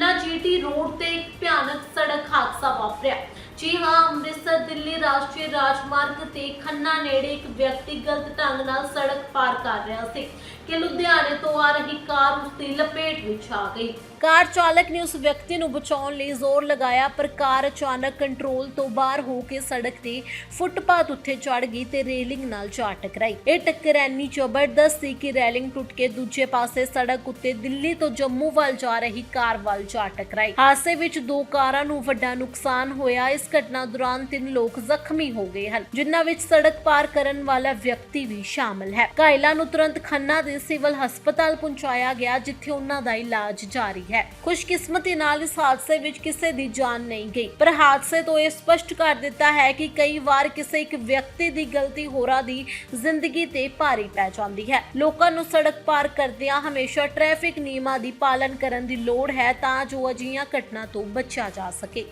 Khanna GT road ਤੇ ਇੱਕ ਭਿਆਨਕ ਸੜਕ ਹਾਦਸਾ ਵਾਪਰਿਆ। ਜੀ ਹਾਂ ਅੰਮ੍ਰਿਤਸਰ ਦਿੱਲੀ ਰਾਸ਼ਟਰੀ ਰਾਜਮਾਰਗ ਤੇ ਖੰਨਾ ਨੇੜੇ ਇੱਕ ਵਿਅਕਤੀ ਗਲਤ ਢੰਗ ਨਾਲ ਸੜਕ ਪਾਰ ਕਰ ਰਿਹਾ ਸੀ ਕਿ ਲੁਧਿਆਣੇ ਤੋਂ ਆ ਰਹੀ ਕਾਰ ਉਸ ਦੀ ਲਪੇਟ ਵਿੱਚ ਆ ਗਈ। ਕਾਰ ਚਾਲਕ ਨੇ ਉਸ ਵਿਅਕਤੀ ਨੂੰ ਬਚਾਉਣ ਲਈ ਜ਼ੋਰ ਲਗਾਇਆ, ਪਰ ਕਾਰ ਅਚਾਨਕ ਕੰਟਰੋਲ ਤੋਂ ਬਾਹਰ ਹੋ ਕੇ ਸੜਕ ਤੇ ਫੁੱਟਪਾਥ ਉੱਤੇ ਚੜ ਗਈ ਤੇ ਰੇਲਿੰਗ ਨਾਲ ਜਾ ਟਕਰਾਈ। ਇਹ ਟੱਕਰ ਇੰਨੀ ਜ਼ਬਰਦਸਤ ਸੀ ਕਿ ਰੇਲਿੰਗ ਟੁੱਟ ਕੇ ਦੂਜੇ ਪਾਸੇ ਸੜਕ ਉੱਤੇ ਦਿੱਲੀ ਤੋਂ ਜੰਮੂ ਵੱਲ ਜਾ ਰਹੀ ਕਾਰ ਵੱਲ ਜਾ ਟਕਰਾਈ। ਹਾਦਸੇ ਵਿੱਚ ਦੋ ਕਾਰਾਂ ਨੂੰ ਵੱਡਾ ਨੁਕਸਾਨ ਹੋਇਆ। ਇਸ ਘਟਨਾ ਦੌਰਾਨ ਤਿੰਨ ਲੋਕ ਜ਼ਖਮੀ ਹੋ ਗਏ ਹਨ, ਜਿਨ੍ਹਾਂ ਵਿੱਚ ਸੜਕ ਪਾਰ ਕਰਨ ਵਾਲਾ ਵਿਅਕਤੀ ਵੀ ਸ਼ਾਮਲ ਹੈ। ਘਾਇਲਾਂ ਨੂੰ ਤੁਰੰਤ ਖੰਨਾ ਦੇ ਸਿਵਲ ਹਸਪਤਾਲ ਪਹੁੰਚਾਇਆ ਗਿਆ, ਜਿੱਥੇ ਉਹਨਾਂ ਦਾ ਇਲਾਜ ਜਾਰੀ ਹੈ। ਖੁਸ਼ਕਿਸਮਤੀ ਨਾਲ ਇਸ ਹਾਦਸੇ ਵਿੱਚ ਕਿਸੇ ਦੀ ਜਾਨ ਨਹੀਂ ਗਈ। ਪਰ ਹਾਦਸੇ ਤੋਂ ਇਹ ਸਪਸ਼ਟ ਕਰ ਦਿੱਤਾ ਹੈ ਕਿ ਕਈ ਵਾਰ ਕਿਸੇ ਇੱਕ ਵਿਅਕਤੀ ਦੀ ਗਲਤੀ ਹੋਰਾਂ ਦੀ ਜ਼ਿੰਦਗੀ ਤੇ ਭਾਰੀ ਪੈ ਜਾਂਦੀ ਹੈ। ਲੋਕਾਂ ਨੂੰ ਸੜਕ ਪਾਰ ਕਰਦਿਆਂ ਹਮੇਸ਼ਾ ਟ੍ਰੈਫਿਕ ਨਿਯਮਾਂ ਦੀ ਪਾਲਣ ਕਰਨ ਦੀ ਲੋੜ ਹੈ ਤਾਂ ਜੋ ਅਜਿਹੀਆਂ ਘਟਨਾ ਤੋਂ ਬਚਿਆ ਜਾ ਸਕੇ।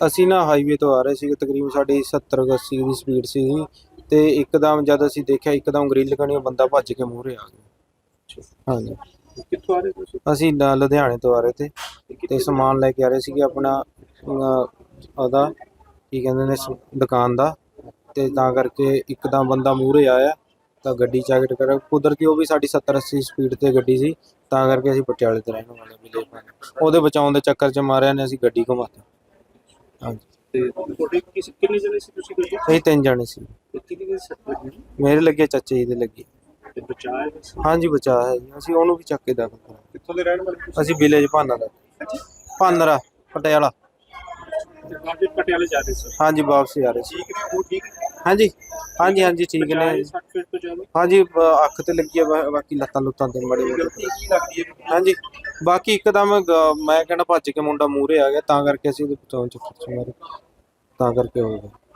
ਅਸੀਂ ਨਾ ਹਾਈਵੇ ਤੋਂ ਆ ਰਹੇ ਸੀਗੇ ਤਕਰੀਬਨ ਸਾਡੀ 70 ਕੁ 80 ਦੀ ਸਪੀਡ ਸੀਗੀ ਤੇ ਇੱਕਦਮ ਜਦ ਅਸੀਂ ਦੇਖਿਆ ਇੱਕਦਮ ਗ੍ਰਿਲ ਕਣੀ ਭੱਜ ਭੱਜ ਕੇ ਮੂਹਰੇ ਆ ਗਿਆ। ਹਾਂਜੀ। ਕਿੱਥੋਂ ਆ ਰਹੇ ਤੁਸੀਂ? ਅਸੀਂ ਨਾ ਲੁਧਿਆਣੇ ਤੋਂ ਆ ਰਹੇ ਤੇ ਤੇ ਸਮਾਨ ਲੈ ਕੇ ਆ ਰਹੇ ਸੀਗੇ ਆਪਣਾ ਉਹਦਾ ਕੀ ਕਹਿੰਦੇ ਨੇ ਸ- ਦੁਕਾਨ ਦਾ। ਤੇ ਤਾਂ ਕਰਕੇ ਇੱਕਦਮ ਬੰਦਾ ਮੂਹਰੇ ਆਇਆ ਤਾਂ ਗੱਡੀ ਚ ਆ ਕੇ ਟਕਰਾ ਕੁਦਰਤੀ ਉਹ ਵੀ ਸਾਡੀ 70 80 ਸਪੀਡ ਤੇ ਗੱਡੀ ਸੀ ਤਾਂ ਕਰਕੇ ਅਸੀਂ ਪਟਿਆਲੇ ਤੋਂ ਰਹਿਣ ਵਾਲੇ ਮਿਲੇ ਉਹਦੇ ਬਚਾਉਣ ਦੇ ਚੱਕਰ ਚ ਮਾਰਿਆ ਨੇ ਅਸੀਂ ਗੱਡੀ ਘੁਮਾਤੀ ਹਾਂਜੀ। ਤੇ ਤੁਹਾਡੇ ਕਿਸ ਕਿੰਨੇ ਜਣੇ ਸੀ ਤੁਸੀਂ ਗੱਡੀ ਅਸੀਂ ਤਿੰਨ ਜਾਣੇ ਸੀ। ਸੱਟ ਲੱਗੀ ਮੇਰੇ ਲੱਗੇ ਚਾਚੇ ਜੀ ਦੇ ਲੱਗੇ। ਤੇ ਬਚਾਇਆ ਕਿਸ ਹਾਂਜੀ ਬਚਾ ਹੈ ਜੀ। ਅਸੀਂ ਉਹਨੂੰ ਵੀ ਚੱਕ ਕੇ ਦਾਖਲ ਕਰਾਂਗੇ ਕਿੱਥੋਂ ਦੇ ਰਹਿਣ ਵਾਲੇ ਤੁਸੀਂ? ਅਸੀਂ ਵਿਲੇਜ ਭਾਨਾ ਦਾ। ਭਾਨਰਾ ਪਟਿਆਲਾ। ਤੇ ਆਪਦੇ ਪਟਿਆਲੇ ਜਾ ਰਹੇ ਸੀ? ਹਾਂਜੀ ਵਾਪਸ ਆ ਰਹੇ ਸੀ। ਠੀਕ ਨੇ ਉਹ ਠੀਕ ਨੇ? ਹਾਂਜੀ ਹਾਂਜੀ ਹਾਂਜੀ ਠੀਕ ਨੇ। ਬਚਾਏ 60 ਫੀਟ ਤੋਂ ਜ਼ਿਆਦਾ? ਹਾਂਜੀ ਬ- ਅੱਖ ਤੇ ਲੱਗੀ ਆ ਬਾ- ਬਾਕੀ ਲੱਤਾਂ ਲੁੱਤਾਂ ਤੇ ਮੜੇ ਮੋਟੇ ਗਲਤੀ ਕੀ ਲੱਗਦੀ ਹੈ? ਹਾਂਜੀ। ਬਾਕੀ ਇੱਕਦਮ ਗ- ਮੈਂ ਕਹਿੰਦਾ ਭੱਜ ਕੇ ਮੁੰਡਾ ਮੂਰੇ ਆ ਗਿਆ, ਤਾਂ ਕਰਕੇ ਅਸੀਂ ਉਹਦੇ ਬਚਾਉਣ ਚ ਫਸੇ ਮਾਰੇ। ਤਾਂ ਕਰਕੇ ਹੋ ਗਿਆ।